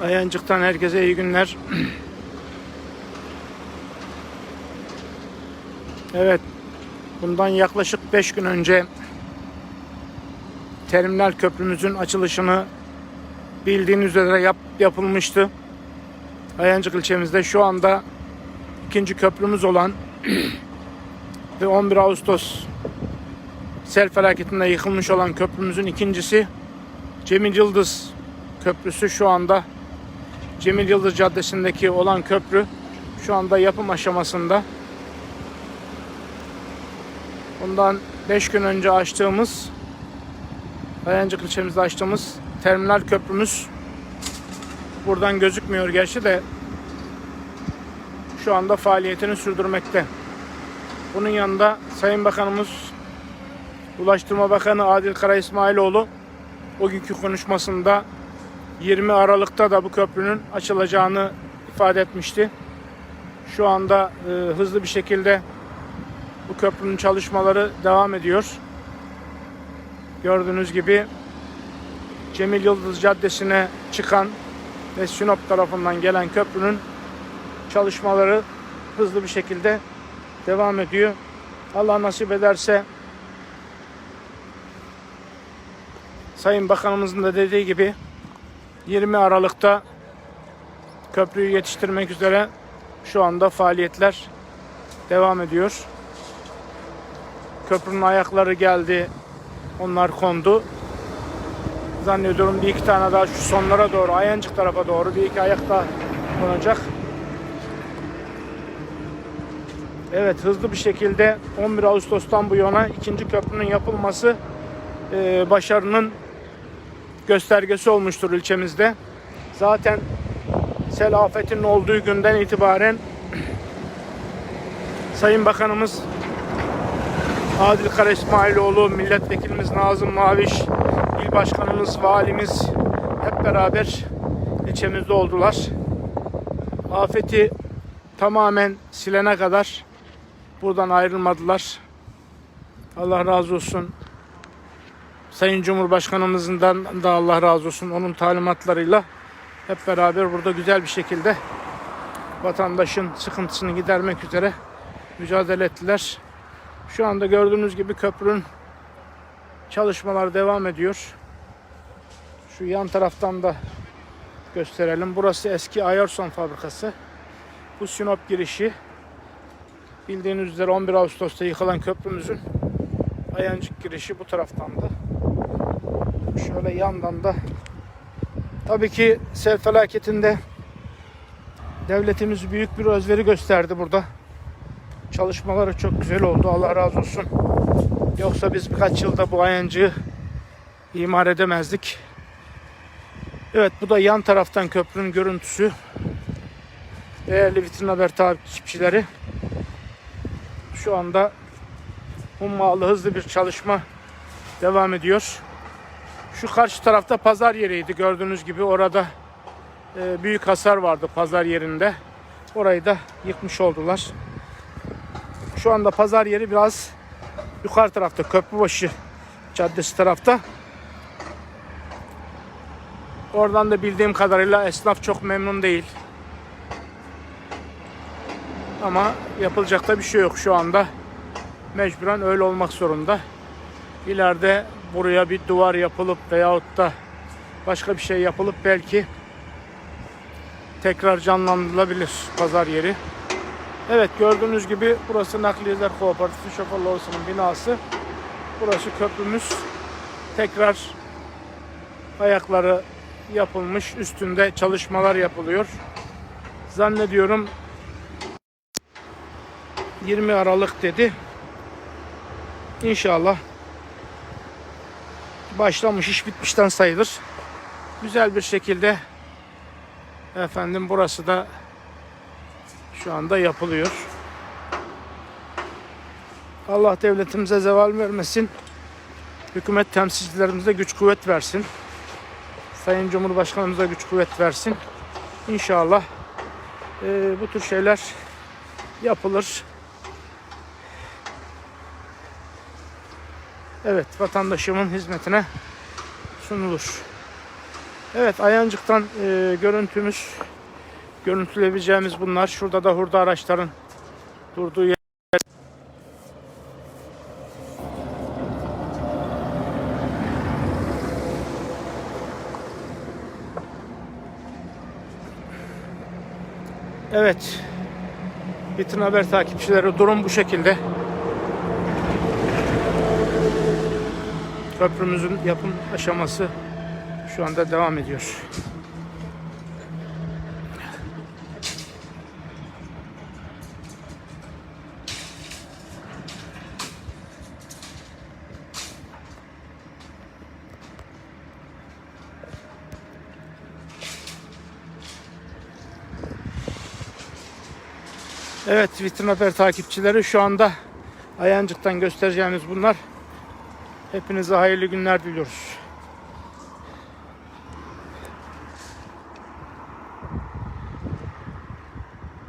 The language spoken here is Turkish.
Ayancık'tan herkese iyi günler. Evet, bundan yaklaşık 5 gün önce Terminal Köprümüzün açılışını bildiğiniz üzere yap, yapılmıştı. Ayancık ilçemizde şu anda ikinci köprümüz olan ve 11 Ağustos sel felaketinde yıkılmış olan köprümüzün ikincisi Cemil Yıldız Köprüsü şu anda Cemil Yıldız Caddesi'ndeki olan köprü şu anda yapım aşamasında. Bundan 5 gün önce açtığımız Ayancık ilçemizde açtığımız terminal köprümüz buradan gözükmüyor gerçi de şu anda faaliyetini sürdürmekte. Bunun yanında Sayın Bakanımız Ulaştırma Bakanı Adil Kara İsmailoğlu o günkü konuşmasında 20 Aralık'ta da bu köprünün açılacağını ifade etmişti. Şu anda e, hızlı bir şekilde bu köprünün çalışmaları devam ediyor. Gördüğünüz gibi Cemil Yıldız Caddesi'ne çıkan ve Sinop tarafından gelen köprünün çalışmaları hızlı bir şekilde devam ediyor. Allah nasip ederse Sayın Bakanımızın da dediği gibi 20 Aralık'ta köprüyü yetiştirmek üzere şu anda faaliyetler devam ediyor. Köprünün ayakları geldi. Onlar kondu. Zannediyorum bir iki tane daha şu sonlara doğru, Ayancık tarafa doğru bir iki ayak daha konacak. Evet hızlı bir şekilde 11 Ağustos'tan bu yana ikinci köprünün yapılması e, başarının göstergesi olmuştur ilçemizde. Zaten sel afetinin olduğu günden itibaren Sayın Bakanımız Adil Kara İsmailoğlu, Milletvekilimiz Nazım Maviş, İl Başkanımız, Valimiz hep beraber ilçemizde oldular. Afeti tamamen silene kadar buradan ayrılmadılar. Allah razı olsun. Sayın Cumhurbaşkanımızdan da Allah razı olsun. Onun talimatlarıyla hep beraber burada güzel bir şekilde vatandaşın sıkıntısını gidermek üzere mücadele ettiler. Şu anda gördüğünüz gibi köprünün çalışmalar devam ediyor. Şu yan taraftan da gösterelim. Burası eski Ayarson fabrikası. Bu Sinop girişi. Bildiğiniz üzere 11 Ağustos'ta yıkılan köprümüzün Ayancık girişi bu taraftandı. Şöyle yandan da tabii ki sel felaketinde devletimiz büyük bir özveri gösterdi burada. Çalışmaları çok güzel oldu. Allah razı olsun. Yoksa biz birkaç yılda bu ayancığı imar edemezdik. Evet bu da yan taraftan köprünün görüntüsü. Değerli Vitrin Haber takipçileri. Şu anda hummalı hızlı bir çalışma devam ediyor. Şu karşı tarafta pazar yeriydi gördüğünüz gibi orada e, büyük hasar vardı pazar yerinde. Orayı da yıkmış oldular. Şu anda pazar yeri biraz yukarı tarafta Köprübaşı Caddesi tarafta. Oradan da bildiğim kadarıyla esnaf çok memnun değil. Ama yapılacak da bir şey yok şu anda. Mecburen öyle olmak zorunda. İleride buraya bir duvar yapılıp veyahut da başka bir şey yapılıp belki tekrar canlandırılabilir pazar yeri. Evet gördüğünüz gibi burası Nakliyeciler Kooperatifi Şoförler Odası'nın binası. Burası köprümüz. Tekrar ayakları yapılmış. Üstünde çalışmalar yapılıyor. Zannediyorum 20 Aralık dedi. İnşallah başlamış iş bitmişten sayılır. Güzel bir şekilde efendim burası da şu anda yapılıyor. Allah devletimize zeval vermesin. Hükümet temsilcilerimize güç kuvvet versin. Sayın Cumhurbaşkanımıza güç kuvvet versin. İnşallah e, bu tür şeyler yapılır. Evet, vatandaşımın hizmetine sunulur. Evet Ayancık'tan e, görüntümüz görüntüleyebileceğimiz bunlar. Şurada da hurda araçların durduğu yer. Evet. Bitin Haber takipçileri durum bu şekilde. Köprümüzün yapım aşaması şu anda devam ediyor. Evet Vitrin Haber takipçileri şu anda Ayancık'tan göstereceğimiz bunlar. Hepinize hayırlı günler diliyoruz.